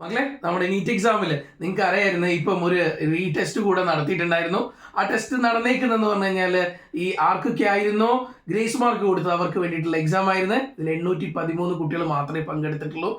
മക്കളെ നമ്മുടെ നീറ്റ് എക്സാമിൽ നിങ്ങൾക്ക് അറിയായിരുന്നു ഇപ്പം ഒരു റീ ടെസ്റ്റ് കൂടെ നടത്തിയിട്ടുണ്ടായിരുന്നു. ആ ടെസ്റ്റ് നടന്നേക്കുന്നതെന്ന് പറഞ്ഞു കഴിഞ്ഞാൽ ഈ ആർക്കൊക്കെ ആയിരുന്നോ ഗ്രേസ് മാർക്ക് കൊടുത്തത് അവർക്ക് വേണ്ടിയിട്ടുള്ള എക്സാം ആയിരുന്നു. ഇതിൽ എണ്ണൂറ്റി പതിമൂന്ന് കുട്ടികൾ മാത്രമേ പങ്കെടുത്തിട്ടുള്ളൂ.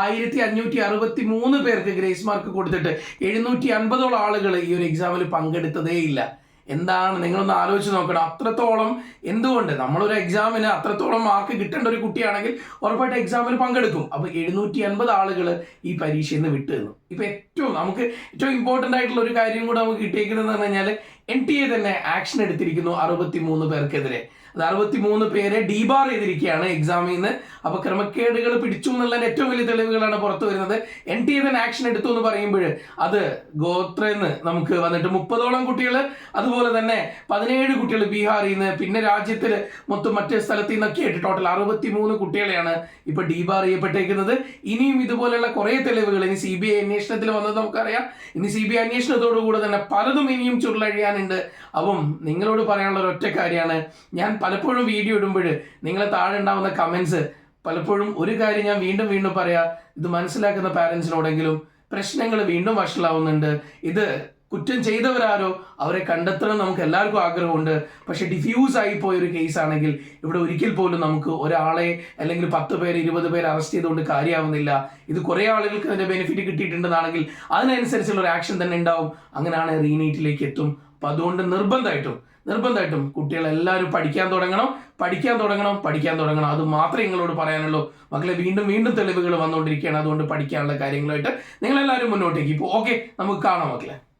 ആയിരത്തി അഞ്ഞൂറ്റി അറുപത്തി മൂന്ന് പേർക്ക് ഗ്രേസ് മാർക്ക് കൊടുത്തിട്ട് എഴുന്നൂറ്റി അൻപതോളം ആളുകൾ ഈ ഒരു എക്സാമിൽ പങ്കെടുത്തതേ ഇല്ല. എന്താണ് നിങ്ങളൊന്ന് ആലോചിച്ച് നോക്കണം അത്രത്തോളം എന്തുകൊണ്ട് നമ്മളൊരു എക്സാമിന് അത്രത്തോളം മാർക്ക് കിട്ടേണ്ട ഒരു കുട്ടിയാണെങ്കിൽ ഉറപ്പായിട്ട് എക്സാമിൽ പങ്കെടുക്കും. അപ്പൊ എഴുന്നൂറ്റി അൻപത് ആളുകൾ ഈ പരീക്ഷയിൽ നിന്ന് വിട്ടു തന്നു. ഇപ്പൊ ഏറ്റവും നമുക്ക് ഏറ്റവും ഇമ്പോർട്ടന്റ് ആയിട്ടുള്ള ഒരു കാര്യം കൂടെ നമുക്ക് കിട്ടിയേക്കുന്നതെന്ന് പറഞ്ഞു കഴിഞ്ഞാൽ എൻ ടി എ തന്നെ ആക്ഷൻ എടുത്തിരിക്കുന്നു അറുപത്തി മൂന്ന് പേർക്കെതിരെ. അത് അറുപത്തി മൂന്ന് പേരെ ഡീബാർ ചെയ്തിരിക്കുകയാണ് എക്സാമിൽ നിന്ന് അപ്പൊ ക്രമക്കേടുകൾ പിടിച്ചു എന്നുള്ള ഏറ്റവും വലിയ തെളിവുകളാണ് പുറത്തു വരുന്നത്. എൻ ടി എ തന്നെ ആക്ഷൻ എടുത്തു എന്ന് പറയുമ്പോൾ അത് ഗോത്രന്ന് നമുക്ക് വന്നിട്ട് മുപ്പതോളം കുട്ടികൾ അതുപോലെ തന്നെ പതിനേഴ് കുട്ടികൾ ബീഹാറിൽ നിന്ന് പിന്നെ രാജ്യത്തിൽ മൊത്തം മറ്റ് സ്ഥലത്തു നിന്നൊക്കെ ആയിട്ട് ടോട്ടൽ അറുപത്തി മൂന്ന് കുട്ടികളെയാണ് ഇപ്പൊ ഡീബാർ ചെയ്യപ്പെട്ടേക്കുന്നത് ഇനിയും ഇതുപോലെയുള്ള കുറേ തെളിവുകൾ ഇനി സി ബി ഐ അന്വേഷണത്തിൽ വന്നത് നമുക്കറിയാം. ഇനി സി ബി ഐ അന്വേഷണത്തോടുകൂടെ തന്നെ പലതും ഇനിയും ചുരുളഴിയാനുണ്ട് അപ്പം നിങ്ങളോട് പറയാനുള്ള ഒരൊറ്റ കാര്യമാണ്. ഞാൻ പലപ്പോഴും വീഡിയോ ഇടുമ്പോൾ നിങ്ങളെ താഴെ ഉണ്ടാവുന്ന കമൻസ് പലപ്പോഴും ഒരു കാര്യം ഞാൻ വീണ്ടും വീണ്ടും പറയാം. ഇത് മനസ്സിലാക്കുന്ന പാരൻസിനോടെങ്കിലും പ്രശ്നങ്ങൾ വീണ്ടും വഷളാവുന്നുണ്ട്. ഇത് കുറ്റം ചെയ്തവരാരോ അവരെ കണ്ടെത്തണം നമുക്ക് എല്ലാവർക്കും ആഗ്രഹമുണ്ട്. പക്ഷെ ഡിഫ്യൂസ് ആയി പോയ ഒരു കേസ് ആണെങ്കിൽ ഇവിടെ ഒരിക്കൽ പോലും നമുക്ക് ഒരാളെ അല്ലെങ്കിൽ പത്ത് പേര് ഇരുപത് പേര് അറസ്റ്റ് ചെയ്തുകൊണ്ട് കാര്യമാവുന്നില്ല. ഇത് കുറേ ആളുകൾക്ക് അതിന്റെ ബെനിഫിറ്റ് കിട്ടിയിട്ടുണ്ടെന്നാണെങ്കിൽ അതിനനുസരിച്ചുള്ള ഒരു ആക്ഷൻ തന്നെ ഉണ്ടാവും. അങ്ങനെയാണ് റീനീറ്റിലേക്ക് എത്തും. അപ്പൊ അതുകൊണ്ട് നിർബന്ധമായിട്ടും നിർബന്ധമായിട്ടും കുട്ടികളെല്ലാവരും പഠിക്കാൻ തുടങ്ങണം പഠിക്കാൻ തുടങ്ങണം പഠിക്കാൻ തുടങ്ങണം. അത് മാത്രമേ നിങ്ങളോട് പറയാനുള്ളൂ. മക്കളെ വീണ്ടും വീണ്ടും തെളിവുകൾ വന്നുകൊണ്ടിരിക്കുകയാണ്. അതുകൊണ്ട് പഠിക്കാനുള്ള കാര്യങ്ങളായിട്ട് നിങ്ങളെല്ലാവരും മുന്നോട്ടേക്ക് ഇപ്പോൾ ഓക്കെ നമുക്ക് കാണാം മക്കളെ.